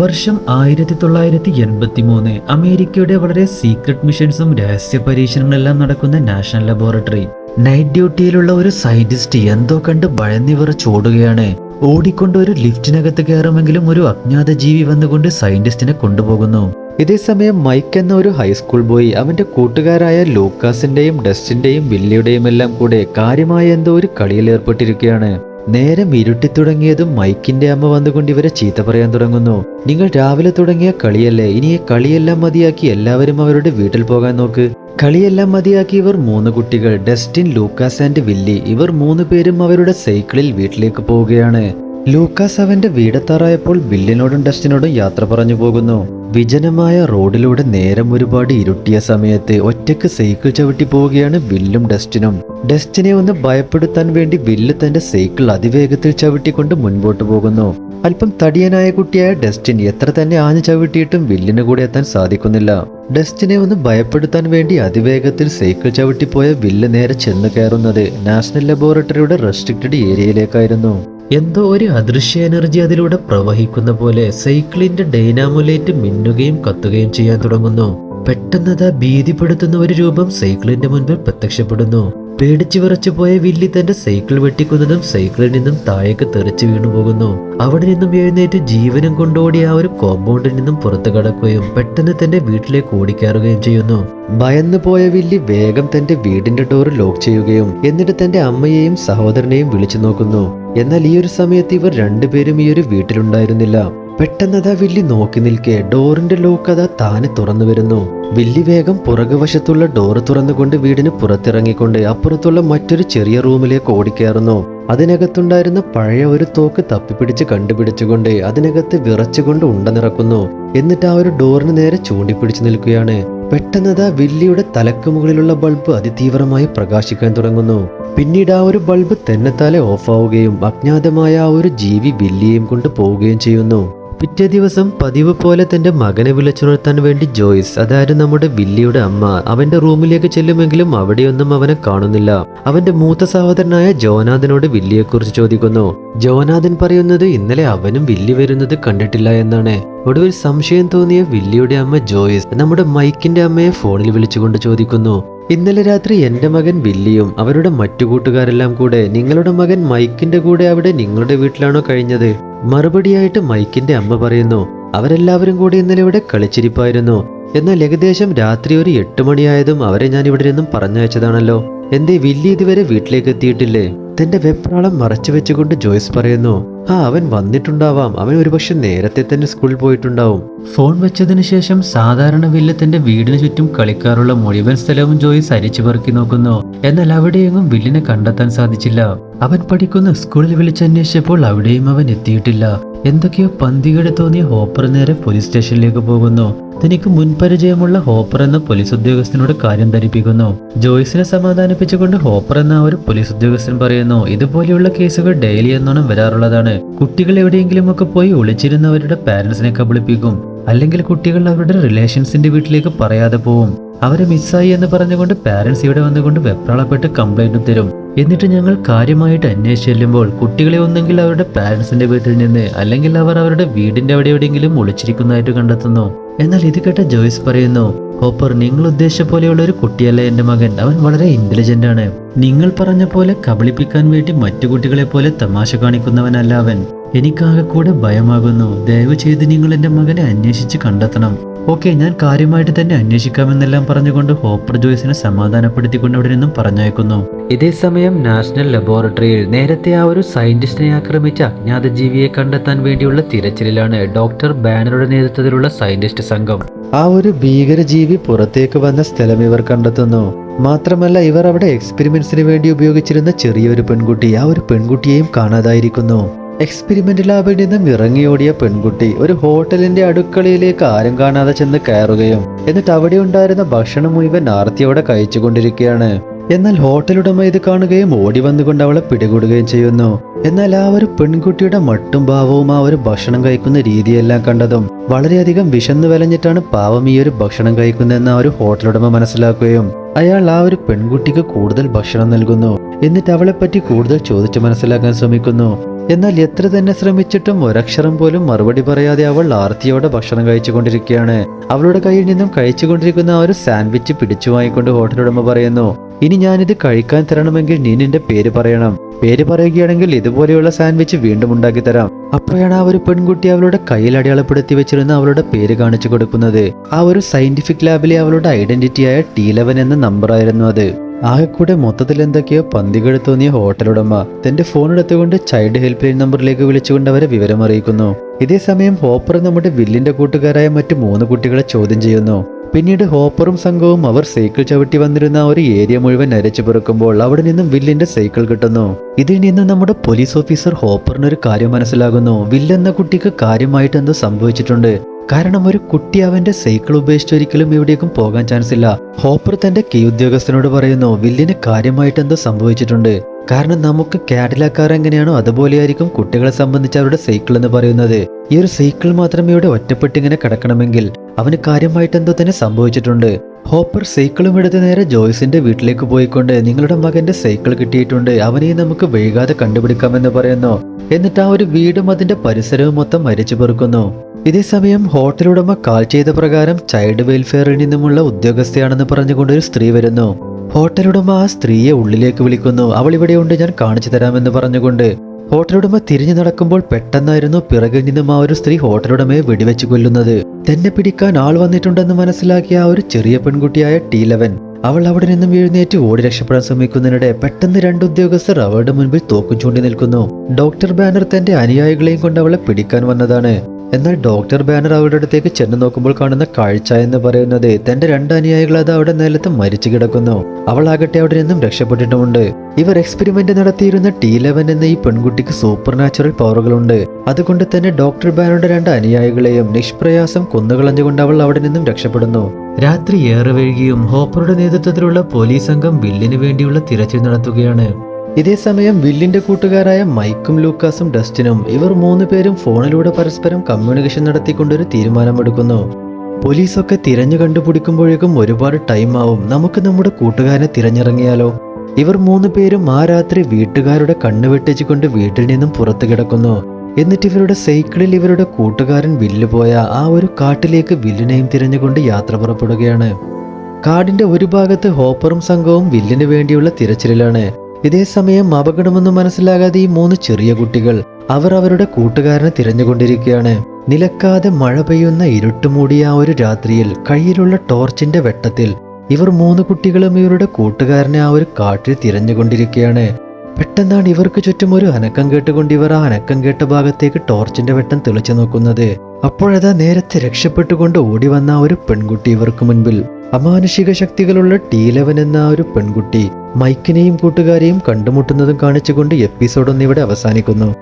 വർഷം ആയിരത്തി തൊള്ളായിരത്തി എൺപത്തി മൂന്ന് അമേരിക്കയുടെ വളരെ സീക്രട്ട് മിഷൻസും രഹസ്യ പരീക്ഷണങ്ങളെല്ലാം നടക്കുന്ന നാഷണൽ ലബോറട്ടറി നൈറ്റ് ഡ്യൂട്ടിയിലുള്ള ഒരു സയന്റിസ്റ്റ് എന്തോ കണ്ട് ഭയന്നിവർ ചോടുകയാണ് ഓടിക്കൊണ്ട് ഒരു ലിഫ്റ്റിനകത്ത് കയറുമെങ്കിലും ഒരു അജ്ഞാത ജീവി വന്നുകൊണ്ട് സയന്റിസ്റ്റിനെ കൊണ്ടുപോകുന്നു. ഇതേസമയം മൈക്ക് എന്ന ഒരു ഹൈസ്കൂൾ ബോയ് അവന്റെ കൂട്ടുകാരായ ലൂക്കാസിന്റെയും ഡസ്റ്റിന്റെയും വില്ലിയുടെയും എല്ലാം കൂടെ കാര്യമായ എന്തോ ഒരു കളിയിൽ ഏർപ്പെട്ടിരിക്കുകയാണ്. നേരം ഇരുട്ടിത്തുടങ്ങിയതും മൈക്കിന്റെ അമ്മ വന്നുകൊണ്ട് ഇവരെ ചീത്ത പറയാൻ തുടങ്ങുന്നു. നിങ്ങൾ രാവിലെ തുടങ്ങിയ കളിയല്ലേ? ഇനി കളിയെല്ലാം മതിയാക്കി എല്ലാവരും അവരുടെ വീട്ടിൽ പോകാൻ നോക്ക്. കളിയെല്ലാം മതിയാക്കി ഇവർ മൂന്ന് കുട്ടികൾ ഡസ്റ്റിൻ ലൂക്കാസ് ആൻഡ് വില്ലി. ഇവർ മൂന്ന് പേരും അവരുടെ സൈക്കിളിൽ വീട്ടിലേക്ക് പോവുകയാണ്. ലൂക്കാസ് അവന്റെ വീടത്താറായപ്പോൾ ബില്ലിനോടും ഡസ്റ്റിനോടും യാത്ര പറഞ്ഞു പോകുന്നു. വിജനമായ റോഡിലൂടെ നേരം ഒരുപാട് ഇരുട്ടിയ സമയത്ത് ഒറ്റയ്ക്ക് സൈക്കിൾ ചവിട്ടി പോവുകയാണ് ബില്ലും ഡസ്റ്റിനും. ഡസ്റ്റിനെ ഒന്ന് ഭയപ്പെടുത്താൻ വേണ്ടി ബില്ല് തന്റെ സൈക്കിൾ അതിവേഗത്തിൽ ചവിട്ടിക്കൊണ്ട് മുൻപോട്ട് പോകുന്നു. അല്പം തടിയനായ കുട്ടിയായ ഡസ്റ്റിൻ എത്ര തന്നെ ആഞ്ഞു ചവിട്ടിയിട്ടും വില്ലിന് കൂടെ എത്താൻ സാധിക്കുന്നില്ല. ഡസ്റ്റിനെ ഒന്ന് ഭയപ്പെടുത്താൻ വേണ്ടി അതിവേഗത്തിൽ സൈക്കിൾ ചവിട്ടിപ്പോയ വില്ല് നേരെ ചെന്ന് കയറുന്നത് നാഷണൽ ലബോറട്ടറിയുടെ റെസ്ട്രിക്റ്റഡ് ഏരിയയിലേക്കായിരുന്നു. എന്തോ ഒരു അദൃശ്യ എനർജി അതിലൂടെ പ്രവഹിക്കുന്ന പോലെ സൈക്കിളിന്റെ ഡൈനാമുലേറ്റ് മിന്നുകയും കത്തുകയും ചെയ്യാൻ തുടങ്ങുന്നു. പെട്ടെന്നത് ഭീതിപ്പെടുത്തുന്ന ഒരു രൂപം സൈക്കിളിന്റെ മുൻപിൽ പ്രത്യക്ഷപ്പെടുന്നു. പേടിച്ചു വിറച്ചു പോയ വില്ലി തന്റെ സൈക്കിൾ വെട്ടിക്കുന്നതും സൈക്കിളിൽ നിന്നും താഴേക്ക് തെറിച്ചു വീണു പോകുന്നു. അവിടെ നിന്നും എഴുന്നേറ്റ് ജീവനും കൊണ്ടോടി ആ ഒരു കോമ്പൗണ്ടിൽ നിന്നും പുറത്തു കടക്കുകയും പെട്ടെന്ന് തന്റെ വീട്ടിലേക്ക് ഓടിക്കയറുകയും ചെയ്യുന്നു. ഭയന്നു പോയ വില്ലി വേഗം തന്റെ വീടിന്റെ ഡോർ ലോക്ക് ചെയ്യുകയും എന്നിട്ട് തന്റെ അമ്മയെയും സഹോദരനെയും വിളിച്ചു നോക്കുന്നു. എന്നാൽ ഈ ഒരു സമയത്ത് ഇവർ രണ്ടുപേരും ഈ ഒരു വീട്ടിലുണ്ടായിരുന്നില്ല. പെട്ടെന്നതാ വില്ലി നോക്കി നിൽക്കെ. ഡോറിന്റെ ലോക്ക് അതാ താനെ തുറന്നു വരുന്നു. വില്ലി വേഗം പുറകുവശത്തുള്ള ഡോറ് തുറന്നുകൊണ്ട് വീടിന് പുറത്തിറങ്ങിക്കൊണ്ട് അപ്പുറത്തുള്ള മറ്റൊരു ചെറിയ റൂമിലേക്ക് ഓടിക്കയറുന്നു. അതിനകത്തുണ്ടായിരുന്ന പഴയ ഒരു തോക്ക് തപ്പിപ്പിടിച്ച് കണ്ടുപിടിച്ചുകൊണ്ട് അതിനകത്ത് വിറച്ചുകൊണ്ട് ഉണ്ട നിറക്കുന്നു. എന്നിട്ട് ആ ഒരു ഡോറിന് നേരെ ചൂണ്ടിപ്പിടിച്ചു നിൽക്കുകയാണ്. പെട്ടെന്നതാ വില്ലിയുടെ തലക്ക് മുകളിലുള്ള ബൾബ് അതിതീവ്രമായി പ്രകാശിക്കാൻ തുടങ്ങുന്നു. പിന്നീട് ആ ഒരു ബൾബ് തന്നെത്താലെ ഓഫാവുകയും അജ്ഞാതമായ ആ ഒരു ജീവി വില്ലിയെയും കൊണ്ട് പോവുകയും ചെയ്യുന്നു. പിറ്റേ ദിവസം പതിവ് പോലെ തന്റെ മകനെ വിളിച്ചുണർത്താൻ വേണ്ടി ജോയ്സ് അതായത് നമ്മുടെ ബില്ലിയുടെ അമ്മ അവന്റെ റൂമിലേക്ക് ചെല്ലുമെങ്കിലും അവിടെയൊന്നും അവനെ കാണുന്നില്ല. അവന്റെ മൂത്ത സഹോദരനായ ജോനാഥനോട് വില്ലിയെക്കുറിച്ച് ചോദിക്കുന്നു. ജോനാഥൻ പറയുന്നത് ഇന്നലെ അവനും വില്ലി വരുന്നത് കണ്ടിട്ടില്ല എന്നാണ്. ഒടുവിൽ സംശയം തോന്നിയ വില്ലിയുടെ അമ്മ ജോയ്സ് നമ്മുടെ മൈക്കിന്റെ അമ്മയെ ഫോണിൽ വിളിച്ചുകൊണ്ട് ചോദിക്കുന്നു. ഇന്നലെ രാത്രി എന്റെ മകൻ ബില്ലിയും അവരുടെ മറ്റു കൂട്ടുകാരെല്ലാം കൂടെ നിങ്ങളുടെ മകൻ മൈക്കിന്റെ കൂടെ അവിടെ നിങ്ങളുടെ വീട്ടിലാണോ കഴിഞ്ഞത്? മറുപടിയായിട്ട് മൈക്കിന്റെ അമ്മ പറയുന്നു അവരെല്ലാവരും കൂടി ഇന്നലെ ഇവിടെ കളിച്ചിരിപ്പായിരുന്നു. എന്നാൽ ഏകദേശം രാത്രി ഒരു എട്ട് മണിയായതും അവരെ ഞാൻ ഇവിടെ നിന്നും പറഞ്ഞയച്ചതാണല്ലോ. എന്തേ വില്ലി ഇതുവരെ വീട്ടിലേക്ക് എത്തിയിട്ടില്ലേ? തന്റെ വെപ്രാളം മറച്ചു വെച്ചുകൊണ്ട് ജോയ്സ് പറയുന്നു ആ അവൻ വന്നിട്ടുണ്ടാവാം. അവൻ ഒരുപക്ഷെ നേരത്തെ തന്നെ സ്കൂളിൽ പോയിട്ടുണ്ടാവും. ഫോൺ വെച്ചതിന് ശേഷം സാധാരണ വില്ല് തന്റെ വീടിന് ചുറ്റും കളിക്കാറുള്ള മുഴുവൻ സ്ഥലവും ജോയ്സ് അരിച്ചു പെറുക്കി നോക്കുന്നു. എന്നാൽ അവിടെയെങ്ങും വില്ലിനെ കണ്ടെത്താൻ സാധിച്ചില്ല. അവൻ പഠിക്കുന്ന സ്കൂളിൽ വിളിച്ചന്വേഷിച്ചപ്പോൾ അവിടെയും അവൻ എത്തിയിട്ടില്ല. എന്തൊക്കെയോ പന്തികേട് തോന്നിയ ഹോപ്പർ നേരെ പോലീസ് സ്റ്റേഷനിലേക്ക് പോകുന്നു. തനിക്ക് മുൻപരിചയമുള്ള ഹോപ്പർ എന്ന പോലീസ് ഉദ്യോഗസ്ഥനോട് കാര്യം ധരിപ്പിക്കുന്നു. ജോയ്സിനെ സമാധാനിപ്പിച്ചുകൊണ്ട് ഹോപ്പർ എന്ന ഒരു പോലീസ് ഉദ്യോഗസ്ഥൻ പറയുന്നു ഇതുപോലെയുള്ള കേസുകൾ ഡെയിലി എന്നോണം വരാറുള്ളതാണ്. കുട്ടികൾ എവിടെയെങ്കിലുമൊക്കെ പോയി ഒളിച്ചിരുന്നവരുടെ പാരന്റ്സിനെ കബളിപ്പിക്കും. അല്ലെങ്കിൽ കുട്ടികൾ അവരുടെ റിലേഷൻസിന്റെ വീട്ടിലേക്ക് പറയാതെ പോവും. അവരെ മിസ്സായി എന്ന് പറഞ്ഞുകൊണ്ട് പാരന്റ്സ് ഇവിടെ വന്നുകൊണ്ട് വെപ്രാളപ്പെട്ട് കംപ്ലൈന്റും തരും. എന്നിട്ട് ഞങ്ങൾ കാര്യമായിട്ട് അന്വേഷിച്ച് ചെല്ലുമ്പോൾ കുട്ടികളെ ഒന്നെങ്കിൽ അവരുടെ പാരന്റ്സിന്റെ വീട്ടിൽ നിന്ന് അല്ലെങ്കിൽ അവർ അവരുടെ വീടിന്റെ അവിടെ എവിടെയെങ്കിലും ഒളിച്ചിരിക്കുന്നതായിട്ട് കണ്ടെത്തുന്നു. എന്നാൽ ഇത് കേട്ട ജോയ്സ് പറയുന്നു ഹോപ്പർ നിങ്ങൾ ഉദ്ദേശിച്ച പോലെയുള്ള ഒരു കുട്ടിയല്ല എന്റെ മകൻ. അവൻ വളരെ ഇന്റലിജന്റ് ആണ്. നിങ്ങൾ പറഞ്ഞ പോലെ കബളിപ്പിക്കാൻ വേണ്ടി മറ്റു കുട്ടികളെ പോലെ തമാശ കാണിക്കുന്നവനല്ല അവൻ. എനിക്കാകെ കൂടെ ഭയമാകുന്നു. ദയവ് ചെയ്ത് നിങ്ങൾ എന്റെ മകനെ അന്വേഷിച്ച് കണ്ടെത്തണം. ഓക്കെ ഞാൻ കാര്യമായിട്ട് തന്നെ അന്വേഷിക്കാമെന്നെല്ലാം പറഞ്ഞുകൊണ്ട് ഹോപ്പർ ജോയ്സിനെ സമാധാനപ്പെടുത്തിക്കൊണ്ട് അവിടെ നിന്നും പറഞ്ഞയക്കുന്നു. ഇതേ സമയം നാഷണൽ ലബോറട്ടറിയിൽ നേരത്തെ ആ ഒരു സയന്റിസ്റ്റിനെ ആക്രമിച്ച അജ്ഞാത ജീവിയെ കണ്ടെത്താൻ വേണ്ടിയുള്ള തിരച്ചിലാണ് ഡോക്ടർ ബാനറുടെ നേതൃത്വത്തിലുള്ള സയന്റിസ്റ്റ് സംഘം. ആ ഒരു ഭീകര ജീവി പുറത്തേക്ക് വന്ന സ്ഥലം ഇവർ കണ്ടെത്തുന്നു. മാത്രമല്ല ഇവർ അവിടെ എക്സ്പെരിമെന്റ്സിന് വേണ്ടി ഉപയോഗിച്ചിരുന്ന ചെറിയൊരു പെൺകുട്ടി ആ ഒരു പെൺകുട്ടിയെയും കാണാതായിരിക്കുന്നു. എക്സ്പെരിമെന്റ് ലാബിൽ നിന്നും ഇറങ്ങിയോടിയ പെൺകുട്ടി ഒരു ഹോട്ടലിന്റെ അടുക്കളയിലേക്ക് ആരും കാണാതെ ചെന്ന് കയറുകയും എന്നിട്ട് അവിടെ ഉണ്ടായിരുന്ന ഭക്ഷണം മുഴുവൻ ആർത്തിയോടെ കഴിച്ചുകൊണ്ടിരിക്കുകയാണ്. എന്നാൽ ഹോട്ടലുടമ ഇത് കാണുകയും ഓടി വന്നുകൊണ്ട് അവളെ പിടികൂടുകയും ചെയ്യുന്നു. എന്നാൽ ആ ഒരു പെൺകുട്ടിയുടെ മട്ടും ഭാവവും ആ ഒരു ഭക്ഷണം കഴിക്കുന്ന രീതിയെല്ലാം കണ്ടതും വളരെയധികം വിശന്നു വലഞ്ഞിട്ടാണ് പാവം ഈ ഒരു ഭക്ഷണം കഴിക്കുന്നതെന്ന് ആ ഒരു ഹോട്ടലുടമ മനസ്സിലാക്കുകയും അയാൾ ആ ഒരു പെൺകുട്ടിക്ക് കൂടുതൽ ഭക്ഷണം നൽകുന്നു. എന്നിട്ട് അവളെപ്പറ്റി കൂടുതൽ ചോദിച്ചു മനസ്സിലാക്കാൻ ശ്രമിക്കുന്നു. എന്നാൽ എത്ര തന്നെ ശ്രമിച്ചിട്ടും ഒരക്ഷരം പോലും മറുപടി പറയാതെ അവൾ ആർത്തിയോടെ ഭക്ഷണം കഴിച്ചുകൊണ്ടിരിക്കുകയാണ്. അവളുടെ കയ്യിൽ നിന്നും കഴിച്ചുകൊണ്ടിരിക്കുന്ന ഒരു സാൻഡ്വിച്ച് പിടിച്ചു വാങ്ങിക്കൊണ്ട് ഹോട്ടൽ ഉടമ പറയുന്നു ഇനി ഞാനിത് കഴിക്കാൻ തരണമെങ്കിൽ നീ നിന്റെ പേര് പറയണം. പേര് പറയുകയാണെങ്കിൽ ഇതുപോലെയുള്ള സാൻഡ്വിച്ച് വീണ്ടും ഉണ്ടാക്കി തരാം. അപ്പോഴാണ് ആ ഒരു പെൺകുട്ടി അവളുടെ കയ്യിൽ അടയാളപ്പെടുത്തി വെച്ചിരുന്ന അവളുടെ പേര് കാണിച്ചു കൊടുക്കുന്നത്. ആ ഒരു സയന്റിഫിക് ലാബിലെ അവളുടെ ഐഡന്റിറ്റിയായ ടി ലെവൻ എന്ന നമ്പറായിരുന്നു അത്. ആകെക്കൂടെ മൊത്തത്തിൽ എന്തൊക്കെയോ പന്തികൾ തോന്നിയ ഹോട്ടലുടമ തന്റെ ഫോൺ എടുത്തുകൊണ്ട് ചൈൽഡ് ഹെൽപ്പ് ലൈൻ നമ്പറിലേക്ക് വിളിച്ചുകൊണ്ട് അവരെ വിവരം അറിയിക്കുന്നു. ഇതേ സമയം ഹോപ്പർ നമ്മുടെ വില്ലിന്റെ കൂട്ടുകാരായ മറ്റു മൂന്ന് കുട്ടികളെ ചോദ്യം ചെയ്യുന്നു. പിന്നീട് ഹോപ്പറും സംഘവും അവർ സൈക്കിൾ ചവിട്ടി വന്നിരുന്ന ഒരു ഏരിയ മുഴുവൻ അരച്ചു പെറുക്കുമ്പോൾ അവിടെ നിന്നും വില്ലിന്റെ സൈക്കിൾ കിട്ടുന്നു. ഇതിൽ നിന്നും നമ്മുടെ പോലീസ് ഓഫീസർ ഹോപ്പറിനൊരു കാര്യം മനസ്സിലാകുന്നു. വില്ലെന്ന കുട്ടിക്ക് കാര്യമായിട്ട് എന്തോ സംഭവിച്ചിട്ടുണ്ട്. കാരണം ഒരു കുട്ടി അവന്റെ സൈക്കിൾ ഉപേക്ഷിച്ച് ഒരിക്കലും എവിടേക്കും പോകാൻ ചാൻസ് ഇല്ല. ഹോപ്പർ തന്റെ കീ ഉദ്യോഗസ്ഥനോട് പറയുന്നു വില്ലിന് കാര്യമായിട്ട് എന്തോ സംഭവിച്ചിട്ടുണ്ട്. കാരണം നമുക്ക് കാഡിലാക്കാർ എങ്ങനെയാണോ അതുപോലെയായിരിക്കും കുട്ടികളെ സംബന്ധിച്ച് അവരുടെ സൈക്കിൾ എന്ന് പറയുന്നത്. ഈ ഒരു സൈക്കിൾ മാത്രം ഇവിടെ ഒറ്റപ്പെട്ടിങ്ങനെ കിടക്കണമെങ്കിൽ അവന് കാര്യമായിട്ട് എന്തോ തന്നെ സംഭവിച്ചിട്ടുണ്ട്. ഹോപ്പർ സൈക്കിളും എടുത്ത് നേരെ ജോയ്സിന്റെ വീട്ടിലേക്ക് പോയിക്കൊണ്ട് നിങ്ങളുടെ മകന്റെ സൈക്കിൾ കിട്ടിയിട്ടുണ്ട്. അവനെ നമുക്ക് വൈകാതെ കണ്ടുപിടിക്കാമെന്ന് പറയുന്നു. എന്നിട്ട് ആ ഒരു വീടും അതിന്റെ പരിസരവും മൊത്തം മരിച്ചു പെറുക്കുന്നു. ഇതേ സമയം ഹോട്ടൽ ഉടമ കാൽ ചെയ്ത പ്രകാരം ചൈൽഡ് വെൽഫെയറിൽ നിന്നുമുള്ള ഉദ്യോഗസ്ഥയാണെന്ന് പറഞ്ഞുകൊണ്ട് ഒരു സ്ത്രീ വരുന്നു. ഹോട്ടലുടമ ആ സ്ത്രീയെ ഉള്ളിലേക്ക് വിളിക്കുന്നു. അവൾ ഇവിടെയുണ്ട് ഞാൻ കാണിച്ചു തരാമെന്ന് പറഞ്ഞുകൊണ്ട്. ഹോട്ടലുടമ തിരിഞ്ഞു നടക്കുമ്പോൾ പെട്ടെന്നായിരുന്നു പിറകിൽ നിന്നും ആ ഒരു സ്ത്രീ ഹോട്ടലുടമയെ വെടിവെച്ച് കൊല്ലുന്നത്. തന്നെ പിടിക്കാൻ ആൾ വന്നിട്ടുണ്ടെന്ന് മനസ്സിലാക്കിയ ആ ഒരു ചെറിയ പെൺകുട്ടിയായ ടി ലെവൻ അവൾ അവിടെ നിന്നും എഴുന്നേറ്റ് ഓടി രക്ഷപ്പെടാൻ ശ്രമിക്കുന്നതിനിടെ പെട്ടെന്ന് രണ്ട് ഉദ്യോഗസ്ഥർ അവളുടെ മുൻപിൽ തോക്കും ചൂണ്ടി നിൽക്കുന്നു. ഡോക്ടർ ബാനർ തന്റെ അനുയായികളെയും കൊണ്ട് അവളെ പിടിക്കാൻ വന്നതാണ്. എന്നാൽ ഡോക്ടർ ബാനർ അവരുടെ അടുത്തേക്ക് ചെന്ന് നോക്കുമ്പോൾ കാണുന്ന കാഴ്ച എന്ന് പറയുന്നത് തന്റെ രണ്ട് അനുയായികൾ അത് അവിടെ നിലത്ത് മരിച്ചു കിടക്കുന്നു. അവളാകട്ടെ അവിടെ നിന്നും രക്ഷപ്പെട്ടിട്ടുമുണ്ട്. ഇവർ എക്സ്പെരിമെന്റ് നടത്തിയിരുന്ന ടി ലെവൻ എന്ന ഈ പെൺകുട്ടിക്ക് സൂപ്പർ നാച്ചുറൽ പവറുകളുണ്ട് അതുകൊണ്ട് തന്നെ ഡോക്ടർ ബാനറുടെ രണ്ട് അനുയായികളെയും നിഷ്പ്രയാസം കൊന്നുകളഞ്ഞുകൊണ്ട് അവൾ അവിടെ നിന്നും രക്ഷപ്പെടുന്നു. രാത്രി ഏറെ വൈകിയും ഹോപ്പറുടെ നേതൃത്വത്തിലുള്ള പോലീസ് സംഘം ബില്ലിന് വേണ്ടിയുള്ള തിരച്ചിൽ നടത്തുകയാണ്. ഇതേ സമയം വില്ലിന്റെ കൂട്ടുകാരായ മൈക്കും ലൂക്കാസും ഡസ്റ്റിനും ഇവർ മൂന്ന് പേരും ഫോണിലൂടെ പരസ്പരം കമ്മ്യൂണിക്കേഷൻ നടത്തിക്കൊണ്ടൊരു തീരുമാനമെടുക്കുന്നു. പോലീസൊക്കെ തിരഞ്ഞു കണ്ടുപിടിക്കുമ്പോഴേക്കും ഒരുപാട് ടൈം ആവും. നമുക്ക് നമ്മുടെ കൂട്ടുകാരനെ തിരഞ്ഞിറങ്ങിയാലോ? ഇവർ മൂന്ന് പേരും ആ രാത്രി വീട്ടുകാരുടെ കണ്ണു വെട്ടിച്ചുകൊണ്ട് വീട്ടിൽ നിന്നും പുറത്തു കിടക്കുന്നു. എന്നിട്ട് ഇവരുടെ സൈക്കിളിൽ ഇവരുടെ കൂട്ടുകാരൻ വില്ല് പോയ ആ ഒരു കാട്ടിലേക്ക് വില്ലിനെയും തിരഞ്ഞുകൊണ്ട് യാത്ര പുറപ്പെടുകയാണ്. കാടിന്റെ ഒരു ഭാഗത്ത് ഹോപ്പറും സംഘവും വില്ലിന് വേണ്ടിയുള്ള തിരച്ചിലിലാണ്. ഇതേ സമയം അപകടമൊന്നും മനസ്സിലാകാതെ ഈ മൂന്ന് ചെറിയ കുട്ടികൾ അവർ അവരുടെ കൂട്ടുകാരനെ തിരഞ്ഞുകൊണ്ടിരിക്കുകയാണ്. നിലക്കാതെ മഴ പെയ്യുന്ന ഇരുട്ടുമൂടിയ ആ ഒരു രാത്രിയിൽ കയ്യിലുള്ള ടോർച്ചിന്റെ വെട്ടത്തിൽ ഇവർ മൂന്ന് കുട്ടികളും ഇവരുടെ കൂട്ടുകാരനെ ആ ഒരു കാട്ടിൽ തിരഞ്ഞുകൊണ്ടിരിക്കുകയാണ്. പെട്ടെന്നാണ് ഇവർക്ക് ചുറ്റും ഒരു അനക്കം കേട്ടുകൊണ്ട് ഇവർ ആ അനക്കം കേട്ട ഭാഗത്തേക്ക് ടോർച്ചിന്റെ വെട്ടം തെളിച്ചു നോക്കുന്നത്. അപ്പോഴതാ നേരത്തെ രക്ഷപ്പെട്ടുകൊണ്ട് ഓടി വന്ന ഒരു പെൺകുട്ടി ഇവർക്ക് മുൻപിൽ. അമാനുഷിക ശക്തികളുള്ള ടീലവൻ എന്ന ഒരു പെൺകുട്ടി മൈക്കിനെയും കൂട്ടുകാരെയും കണ്ടുമുട്ടുന്നതും കാണിച്ചുകൊണ്ട് എപ്പിസോഡ് ഒന്ന് ഇവിടെ അവസാനിക്കുന്നു.